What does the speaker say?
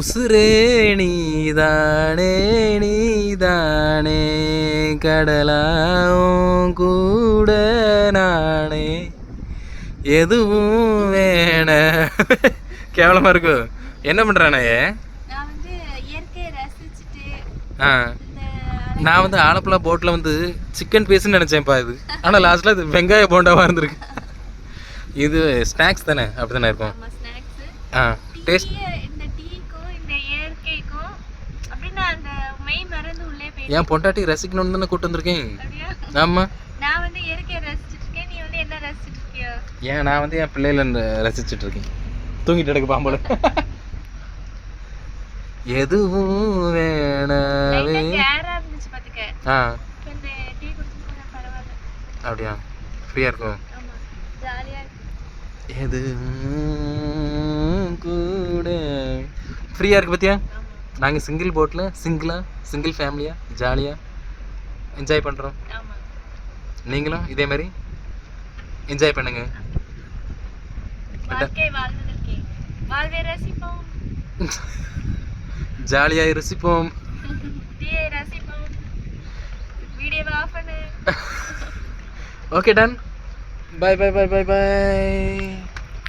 உசுரே நீதானே நீதானே. கடலாவும் கூட நானே. எதுவும் வேண கேவலமா இருக்கு. என்ன பண்றானே? ஆ. நான் வந்து ஆலப்புழா போட்டில் வந்து சிக்கன் பீஸ்ன்னு நினச்சேன்ப்பா இது. ஆனால் லாஸ்ட்டில் இது வெங்காய போண்டாவாக இருந்திருக்கு. இது ஸ்நாக்ஸ் தானே? அப்படி தானே இருக்கும் ஆ டேஸ்ட் உள்ளே போய் என் பொண்டாட்டி ரசிக்கணும்னு தானே கூட்டு வந்திருக்கேன். அப்படியா? ஆமாம் நான் வந்து இயற்கையை ரசிச்சுட்டு இருக்கேன் நீ வந்து என்ன ரசிச்சுட்டு இருக்கியோ ஏன் நான் வந்து என் பிள்ளைகளை ரசிச்சுட்டு இருக்கேன் தூங்கிட்டு எடுக்க பாம்போல எதுவும் வேணாவே. ஆ அப்படியா? ஃப்ரீயாக இருக்கும் ஆமா ஜாலியா இருக்கு. எது கூட. ஃப்ரீயாக இருக்கு பார்த்தியா ஆமா நாங்கள் சிங்கிள் போட்டில் சிங்கிளாக சிங்கிள் ஃபேமிலியாக ஜாலியாக என்ஜாய் பண்ணுறோம் நீங்களும் இதே மாதிரி என்ஜாய் பண்ணுங்க. ஜாலியாக ரசிப்போம். டீயை ரசிப்போம். வீடியோவை ஆஃப் பண்ணு. ஓகே டன் பாய் பாய் பாய் பாய் பாய்